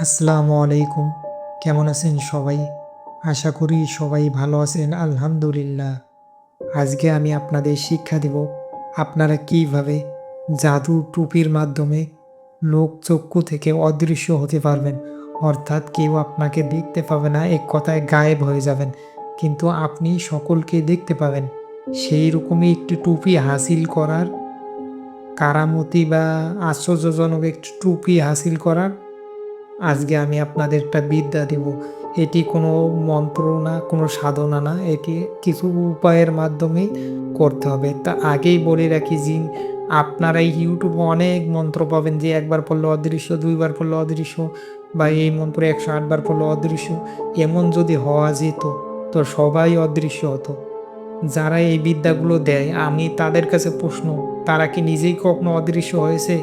আসসালামু আলাইকুম। কেমন আছেন সবাই? আশা করি সবাই ভালো আছেন, আলহামদুলিল্লাহ। আজকে আমি আপনাদের শিক্ষা দেব, আপনারা কীভাবে জাদু টুপির মাধ্যমে লোক চক্ষু থেকে অদৃশ্য হতে পারবেন। অর্থাৎ কেউ আপনাকে দেখতে পাবে না, এক কথায় গায়েব হয়ে যাবেন। কিন্তু আপনি সকলকে দেখতে পাবেন। সেই রকমই একটি টুপি হাসিল করার কারামতি বা আশ্চর্যজনক একটি টুপি হাসিল করার আজকে আমি আপনাদের একটা বিদ্যা দেব। এটি কোনো মন্ত্র না, কোনো সাধনা না, এটি কিছু উপায়ের মাধ্যমেই করতে হবে। তা আগেই বলে রাখি যে আপনারা ইউটিউবে অনেক মন্ত্র পাবেন যে একবার পড়লে অদৃশ্য, দুইবার পড়লে অদৃশ্য, বা এই মন্ত্র একশো আটবার পড়লে অদৃশ্য। এমন যদি হওয়া যেত, তো সবাই অদৃশ্য হতো। যারা এই বিদ্যাগুলো দেয়, আমি তাদের কাছে প্রশ্ন, তারা কি নিজেই কখনো অদৃশ্য হয়েছে?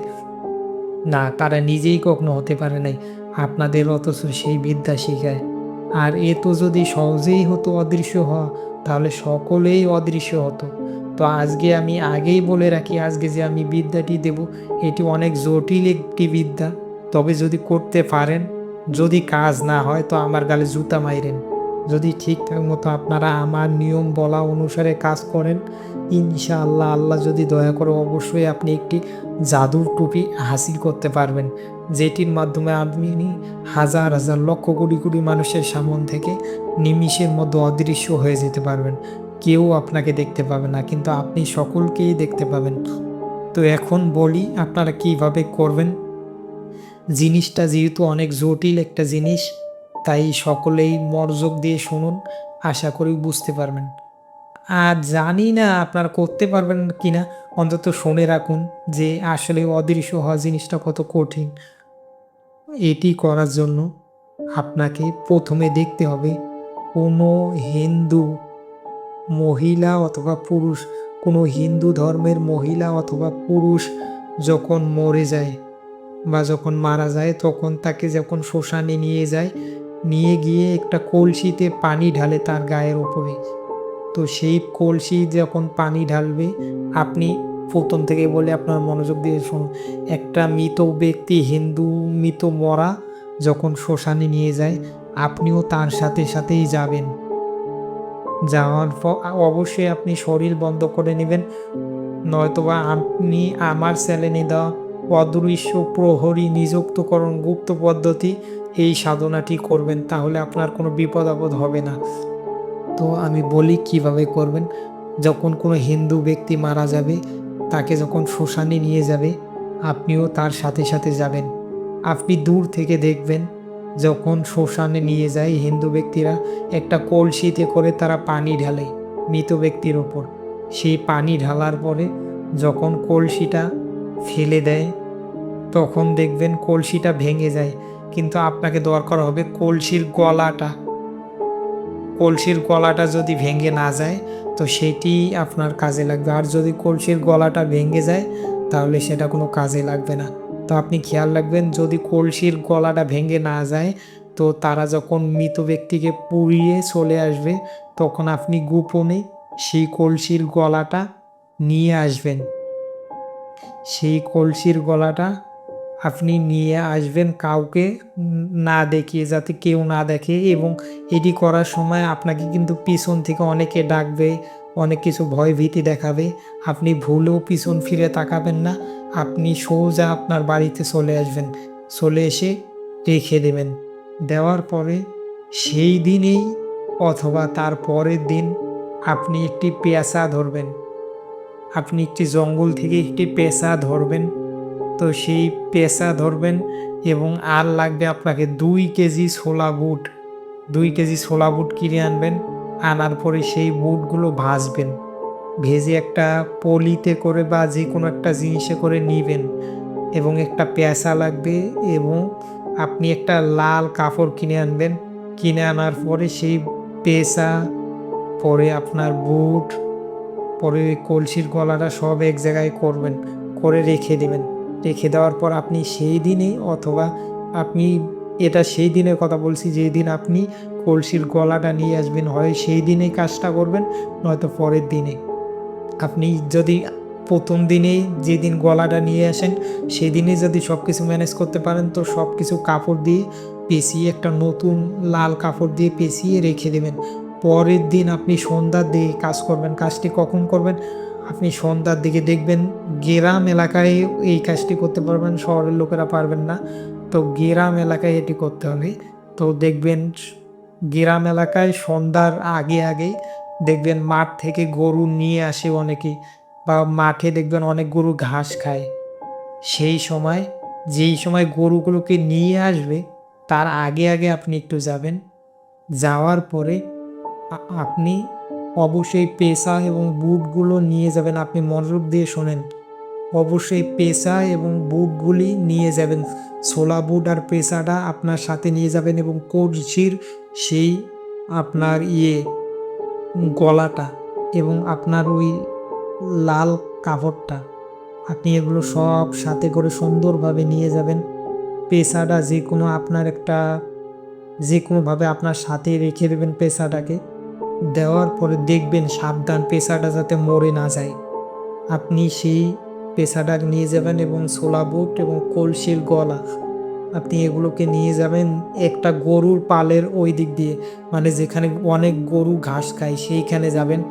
না, তারা নিজেই কখনো হতে পারে নাই। আপনাদের অথচ সেই বিদ্যা শিখায়। আর এ তো যদি সহজেই হতো অদৃশ্য হওয়া, তাহলে সকলেই অদৃশ্য হতো। তো আজকে আমি আগেই বলে রাখি, আজকে যে আমি বিদ্যাটি দেব, এটি অনেক জটিল একটি বিদ্যা। তবে যদি করতে পারেন, যদি কাজ না হয়, তো আমার গালে জুতা মাইরেন। যদি ঠিকঠাক মতো আপনারা আমার নিয়ম বলা অনুসারে কাজ করেন, ইনশাআল্লাহ, আল্লাহ যদি দয়া করে অবশ্যই আপনি একটি জাদুর টুপি হাসিল করতে পারবেন। যেটির মাধ্যমে আপনি হাজার হাজার লক্ষ কোটি কোটি মানুষের সামন থেকে নিমিষের মধ্যে অদৃশ্য হয়ে যেতে পারবেন। কেউ আপনাকে দেখতে পাবে না, কিন্তু আপনি সকলকেই দেখতে পাবেন। তো এখন বলি, আপনারা কীভাবে করবেন? জিনিসটা যেহেতু অনেক জটিল একটা জিনিস, তাই সকলেই মনোযোগ দিয়ে শুনুন, আশা করি বুঝতে পারবেন। আর জানি না আপনারা করতে পারবেন কি না অন্তত শুনে রাখুন যে আসলে অদৃশ্য হওয়া জিনিসটা কত কঠিন। এটি করার জন্য আপনাকে প্রথমে দেখতে হবে কোনো হিন্দু মহিলা অথবা পুরুষ, কোনো হিন্দু ধর্মের মহিলা অথবা পুরুষ যখন মরে যায় বা যখন মারা যায়, তখন তাকে যখন শ্মশানে নিয়ে যায়, নিয়ে গিয়ে একটা কলসিতে পানি ঢালে তার গায়ের ওপরে। তো সেই কলসি যখন পানি ঢালবে, আপনি প্রথম থেকেই বলে আপনার মনোযোগ দিয়ে শুনুন। একটা মৃত ব্যক্তি, হিন্দু মৃত মরা, যখন শ্মশানে নিয়ে যায়, আপনিও তার সাথে সাথেই যাবেন। যাওয়ার পর অবশ্যই আপনি শরীর বন্ধ করে নেবেন। নয়তোবা আপনি আমার চ্যানেলে দেওয়া অদৃশ্য প্রহরী নিযুক্তকরণ গুপ্ত পদ্ধতি এই সাধনাটি করবেন, তাহলে আপনার কোনো বিপদ আপদ হবে না। তো আমি বলি কীভাবে করবেন, যখন কোনো হিন্দু ব্যক্তি মারা যাবে তাকে যখন শ্মশানে নিয়ে যাবে, আপনিও তার সাথে সাথে যাবেন। আপনি দূর থেকে দেখবেন, যখন শ্মশানে নিয়ে যায়, হিন্দু ব্যক্তিরা একটা কলসিতে করে তারা পানি ঢালে মৃত ব্যক্তির ওপর। সেই পানি ঢালার পরে যখন কলসিটা ফেলে দেয়, তখন দেখবেন কলসিটা ভেঙে যায়। কিন্তু আপনাকে দরকার হবে কলসির গলাটা। কলসির গলাটা যদি ভেঙে না যায়, তো সেটি আপনার কাজে লাগবে। আর যদি কলসির গলাটা ভেঙে যায়, তাহলে সেটা কোনো কাজে লাগবে না। তো আপনি খেয়াল রাখবেন, যদি কলসির গলাটা ভেঙে না যায়, তো তারা যখন মৃত ব্যক্তিকে পুড়িয়ে চলে আসবে, তখন আপনি গোপনে সেই কলসির গলাটা নিয়ে আসবেন। সেই কলসির গলাটা আপনি নিয়ে আসবেন কাউকে না দেখিয়ে, যাতে কেউ না দেখে এবং এটি করার সময় আপনাকে কিন্তু পিছন থেকে অনেকে ডাকবে, অনেক কিছু ভয় ভীতি দেখাবে। আপনি ভুলেও পিছন ফিরে তাকাবেন না। আপনি সোজা আপনার বাড়িতে চলে আসবেন, চলে এসে রেখে দেবেন। দেওয়ার পরে সেই দিনেই অথবা তার পরের দিন আপনি একটি পেঁচা ধরবেন। আপনি একটি জঙ্গল থেকে একটি পেঁচা ধরবেন। তো সেই পেঁচা ধরবেন এবং আর লাগবে আপনাকে দুই কেজি ছোলা বুট, দুই কেজি ছোলা বুট কিনে আনবেন। আনার পরে সেই বুটগুলো ভাজবেন। ভেজে একটা পলিতে করে বা যে কোনো একটা জিনিসে করে নিবেন এবং একটা পেঁচা লাগবে এবং আপনি একটা লাল কাপড় কিনে আনবেন। কিনে আনার পরে সেই পেঁচা, পরে আপনার বুট, পরে কলসির গলাটা সব এক জায়গায় করবেন, করে রেখে দেবেন। রেখে দেওয়ার পর আপনি সেই দিনে অথবা আপনি এটা সেই দিনের কথা বলছি, যেই দিন আপনি কলসির গলাটা নিয়ে আসবেন, হয় সেই দিনেই কাজটা করবেন, নয়তো পরের দিনে। আপনি যদি প্রথম দিনেই যেদিন গলাটা নিয়ে আসেন, সেদিনে যদি সব কিছু ম্যানেজ করতে পারেন, তো সব কিছু কাপড় দিয়ে পেঁচিয়ে, একটা নতুন লাল কাপড় দিয়ে পেঁচিয়ে রেখে দেবেন। পরের দিন আপনি সন্ধ্যার দিকে কাজ করবেন। কাজটি কখন করবেন? আপনি সন্ধ্যার দিকে দেখবেন গ্রাম এলাকায় এই কাজটি করতে পারবেন, শহরের লোকেরা পারবেন না। তো গ্রাম এলাকায় এটি করতে হবে। তো দেখবেন গ্রাম এলাকায় সন্ধ্যার আগে আগে দেখবেন মাঠ থেকে গরু নিয়ে আসে অনেকে বা মাঠে দেখবেন অনেক গরু ঘাস খায়। সেই সময়, যেই সময় গরুগুলোকে নিয়ে আসবে, তার আগে আগে আপনি একটু যাবেন। যাওয়ার পরে আপনি অবশ্যই পেশা এবং বুটগুলো নিয়ে যাবেন, আপনি মনোযোগ দিয়ে শোনেন। অবশ্যই পেশা এবং বুটগুলি নিয়ে যাবেন। ছোলা বুট আর পেশাটা আপনার সাথে নিয়ে যাবেন এবং কলসির সেই আপনার ইয়ে গলাটা এবং আপনার ওই লাল কাপড়টা, আপনি এগুলো সব সাথে করে সুন্দরভাবে নিয়ে যাবেন। পেশাটা যে কোনো আপনার একটা যে কোনোভাবে আপনার সাথে রেখে দেবেন পেশাটাকে। দেওয়ার পরে দেখবেন সাবধান পেশাটা যাতে মরে না যায়। আপনি সেই পেশাটা নিয়ে যাবেন এবং ছোলা বুট এবং কলসির গলা, আপনি এগুলোকে নিয়ে যাবেন একটা গরুর পালের ওই দিক দিয়ে মানে যেখানে অনেক গরু ঘাস খায় সেইখানে যাবেন।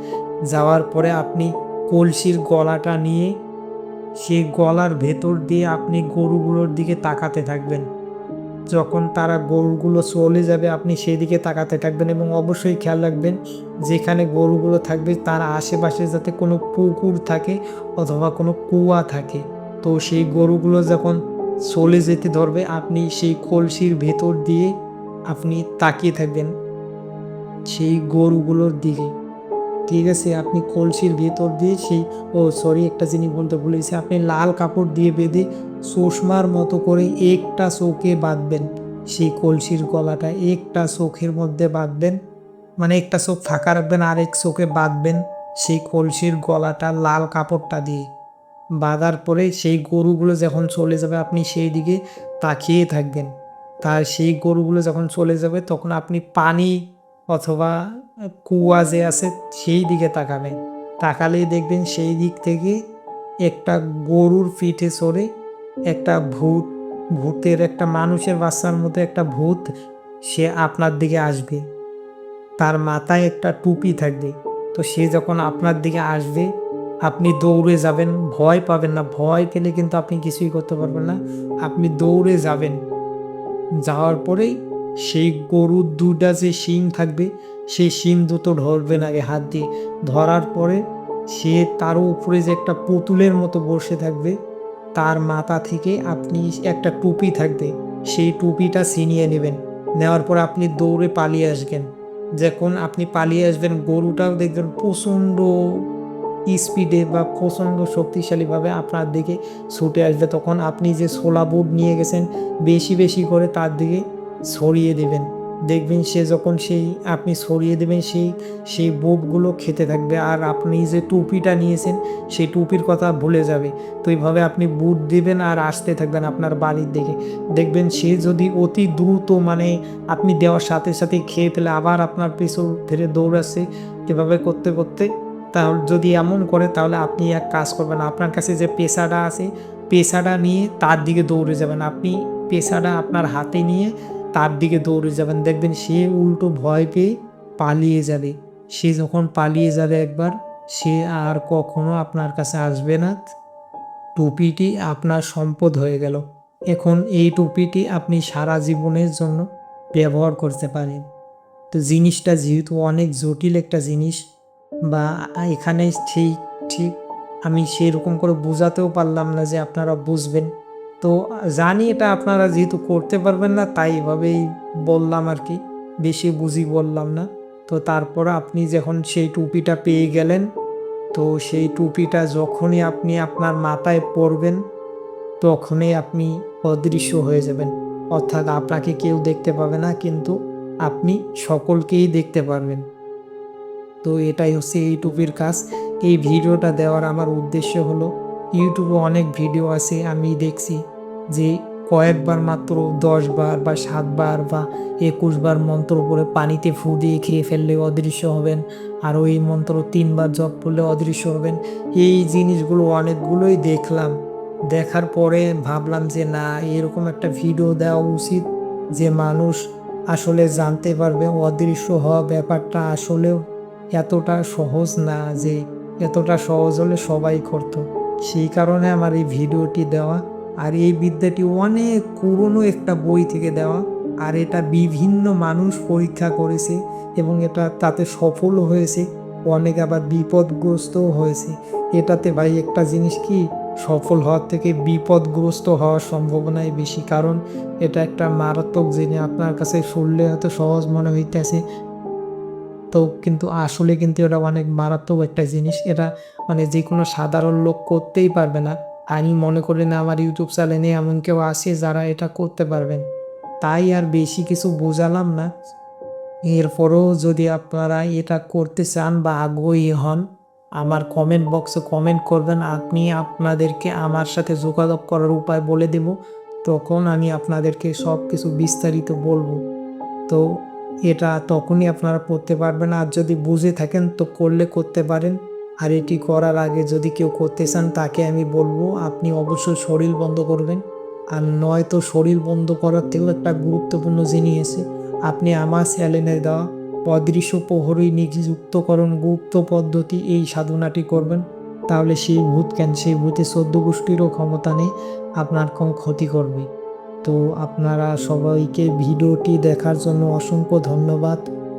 যাওয়ার পরে আপনি কলসির গলাটা নিয়ে সেই গলার ভেতর দিয়ে আপনি গরুগুলোর দিকে তাকাতে থাকবেন। যখন তারা গরুগুলো চলে যাবে, আপনি সেদিকে তাকাতে থাকবেন এবং অবশ্যই খেয়াল রাখবেন, যেখানে গরুগুলো থাকবে তার আশেপাশে যাতে কোনো পুকুর থাকে অথবা কোনো কুয়া থাকে। তো সেই গরুগুলো যখন চলে যেতে ধরবে, আপনি সেই কলসির ভেতর দিয়ে আপনি তাকিয়ে থাকবেন সেই গরুগুলোর দিকে। ঠিক আছে, আপনি কলসির ভেতর দিয়ে সেই ও সরি একটা জিনিস বলতে ভুলেছি আপনি লাল কাপড় দিয়ে বেঁধে চশমার মতো করে একটা চোখে বাঁধবেন। সেই কলসির গলাটা একটা চোখের মধ্যে বাঁধবেন। মানে একটা চোখ ফাঁকা রাখবেন আর এক চোখে বাঁধবেন সেই কলসির গলাটা, লাল কাপড়টা দিয়ে। বাঁধার পরে সেই গরুগুলো যখন চলে যাবে, আপনি সেই দিকে তাকিয়ে থাকবেন। তার সেই গরুগুলো যখন চলে যাবে, তখন আপনি পানি অথবা কুয়া যে আছে সেই দিকে তাকাবেন তাকালেই দেখবেন সেই দিক থেকে একটা গরুর পিঠে চড়ে একটা ভূত, ভূতের একটা মানুষের বাচ্চার মতো একটা ভূত সে আপনার দিকে আসবে। তার মাথায় একটা টুপি থাকবে। তো সে যখন আপনার দিকে আসবে, আপনি দৌড়ে যাবেন, ভয় পাবেন না। ভয় পেলে কিন্তু আপনি কিছুই করতে পারবেন না। আপনি দৌড়ে যাবেন। যাওয়ার পরেই সেই গরুর দুটা যে শিং থাকবে, সেই শিং দুটো ধরবেন আগে হাত দিয়ে। ধরার পরে সে তার উপরে যে একটা পুতুলের মতো বসে থাকবে, তার মাথা থেকে আপনি একটা টুপি থাকবে, সেই টুপিটা ছিনিয়ে নেবেন। নেওয়ার পর আপনি দৌড়ে পালিয়ে আসবেন। যখন আপনি পালিয়ে আসবেন, গরুটাও দেখবেন প্রচণ্ড স্পিডে বা প্রচণ্ড শক্তিশালীভাবে আপনার দিকে ছুটে আসবে। তখন আপনি যে ছোলা বুট নিয়ে গেছেন, বেশি বেশি করে তার দিকে ছড়িয়ে দেবেন। দেখবেন সে যখন সেই, আপনি ছড়িয়ে দেবেন সেই সেই বুটগুলো খেতে থাকবে আর আপনি যে টুপিটা নিয়েছেন, সেই টুপির কথা ভুলে যাবে। তো এইভাবে আপনি বুট দিবেন আর আসতে থাকবেন আপনার বাড়ির দিকে। দেখবেন সে যদি অতি দ্রুত মানে আপনি দেওয়ার সাথে সাথে খেয়ে ফেলে আবার আপনার পিছু ফিরে দৌড়াচ্ছে এভাবে করতে করতে, তাহলে যদি এমন করে তাহলে আপনি এক কাজ করবেন। আপনার কাছে যে পেশাটা আছে, পেশাটা নিয়ে তার দিকে দৌড়ে যাবেন। আপনি পেশাটা আপনার হাতে নিয়ে তার দিকে দৌড়ে যাবেন। দেখবেন সে উল্টো ভয় পেয়ে পালিয়ে যাবে। সে যখন পালিয়ে যাবে একবার, সে আর কখনো আপনার কাছে আসবে না। টুপিটি আপনার সম্পদ হয়ে গেল। এখন এই টুপিটি আপনি সারা জীবনের জন্য ব্যবহার করতে পারেন। তো জিনিসটা যেহেতু অনেক জটিল একটা জিনিস বা এখানে ঠিক ঠিক আমি সেরকম করে বোঝাতেও পারলাম না যে আপনারা বুঝবেন। তো জানি এটা আপনারা যেহেতু করতে পারবেন না, তাই এভাবেই বললাম আর কি। বেশি বুঝি বললাম না। তো তারপর আপনি যখন সেই টুপিটা পেয়ে গেলেন, তো সেই টুপিটা যখনই আপনি আপনার মাথায় পরবেন, তখনই আপনি অদৃশ্য হয়ে যাবেন। অর্থাৎ আপনাকে কেউ দেখতে পাবে না, কিন্তু আপনি সকলকেই দেখতে পারবেন। তো এটাই হচ্ছে এই টুপির কাজ। এই ভিডিওটা দেওয়ার আমার উদ্দেশ্য হলো, ইউটিউবে অনেক ভিডিও আছে, আমি দেখছি। যে কয়েকবার মাত্র দশ বার বা সাতবার বা একুশ বার মন্ত্র পড়ে পানিতে ফু দিয়ে খেয়ে ফেললে অদৃশ্য হবেন। আর ওই মন্ত্র তিনবার জপ করলে অদৃশ্য হবেন। এই জিনিসগুলো অনেকগুলোই দেখলাম। দেখার পরে ভাবলাম যে, না, এরকম একটা ভিডিও দেওয়া উচিত যে মানুষ আসলে জানতে পারবে অদৃশ্য হওয়া ব্যাপারটা আসলেও এতটা সহজ না যে, এতটা সহজ হলে সবাই করতো। সেই কারণে আমার এই ভিডিওটি দেওয়া আর এই বিদ্যাটি অনেক পুরনো একটা বই থেকে দেওয়া, আর এটা বিভিন্ন মানুষ পরীক্ষা করেছে এবং এটা তাতে সফলও হয়েছে, অনেক আবার বিপদগ্রস্তও হয়েছে। এটাতে ভাই একটা জিনিস কি, সফল হওয়ার থেকে বিপদগ্রস্ত হওয়ার সম্ভাবনাই বেশি। কারণ এটা একটা মারাত্মক জিনিস, আপনার কাছে শুনলে হয়তো সহজ মনে হইতেছে। তো কিন্তু আসলে কিন্তু এটা অনেক মারাত্মক একটা জিনিস। এটা মানে যে কোনো সাধারণ লোক করতেই পারবে না। আমি মনে করি না আমার ইউটিউব চ্যানেলে এমন কেউ আছে যারা এটা করতে পারবেন। তাই আর বেশি কিছু বোঝালাম না। এরপরেও যদি আপনারা এটা করতে চান বা আগ্রহী হন, আমার কমেন্ট বক্সে কমেন্ট করবেন। আপনি আপনাদেরকে আমার সাথে যোগাযোগ করার উপায় বলে দেব। তখন আমি আপনাদেরকে সব কিছু বিস্তারিত বলব। তো এটা তখনই আপনারা করতে পারবেন। আর যদি বুঝে থাকেন, তো করলে করতে পারেন। আর এটি করার আগে যদি কেউ করতে চান, তাকে আমি বলব, আপনি অবশ্যই শরীর বন্ধ করবেন। আর নয়তো শরীর বন্ধ করার থেকেও একটা গুরুত্বপূর্ণ জিনিস আপনি আমার চ্যানেলে দেওয়া অদৃশ্য প্রহরী নিযুক্তকরণ গুপ্ত পদ্ধতি এই সাধনাটি করবেন। তাহলে সেই ভূত কেন? সেই ভূতে চোদ্দ গোষ্ঠীরও ক্ষমতা নেই, আপনার কম ক্ষতি করবে। তো আপনারা সবাইকে ভিডিওটি দেখার জন্য অসংখ্য ধন্যবাদ।